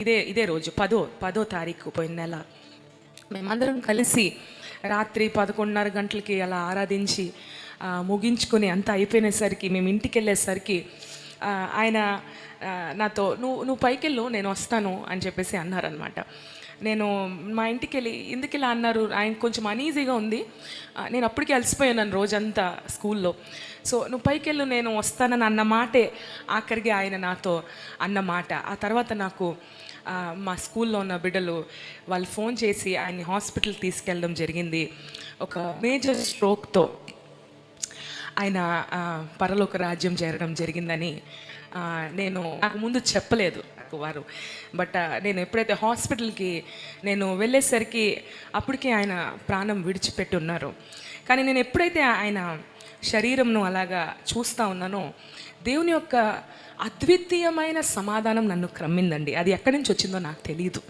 ఇదే ఇదే రోజు పదో పదో తారీఖు పోయిన నెల. మేమందరం కలిసి రాత్రి పదకొండున్నర గంటలకి అలా ఆరాధించి ముగించుకొని అంతా అయిపోయినసరికి మేము ఇంటికి వెళ్ళేసరికి ఆయన నాతో నువ్వు నువ్వు పైకి వెళ్ళు నేను వస్తాను అని చెప్పేసి అన్నారనమాట నేను మా ఇంటికి వెళ్ళి ఎందుకు ఇలా అన్నారు? ఆయన కొంచెం అనీజీగా ఉంది. నేను అప్పటికే అలసిపోయాను రోజంతా స్కూల్లో. సో నువ్వు పైకి వెళ్ళు నేను వస్తానని అన్న మాటే ఆఖరికి ఆయన నాతో అన్న మాట. ఆ తర్వాత నాకు మా స్కూల్లో ఉన్న బిడ్డలు వాళ్ళు ఫోన్ చేసి ఆయన్ని హాస్పిటల్ తీసుకెళ్ళడం జరిగింది. ఒక మేజర్ స్ట్రోక్తో ఆయన పరలోక రాజ్యం చేరడం జరిగిందని నేను నాకు ముందు చెప్పలేదు. నాకు వారు. బట్ uh, నేను ఎప్పుడైతే హాస్పిటల్కి నేను వెళ్ళేసరికి అప్పటికే ఆయన ప్రాణం విడిచిపెట్టి ఉన్నారు కానీ నేను ఎప్పుడైతే ఆయన శరీరంను అలాగా చూస్తూ ఉన్నానో దేవుని యొక్క అద్వితీయమైన సమాధానం నన్ను క్రమ్మిందండి. అది ఎక్కడి నుంచి వచ్చిందో నాకు తెలియదు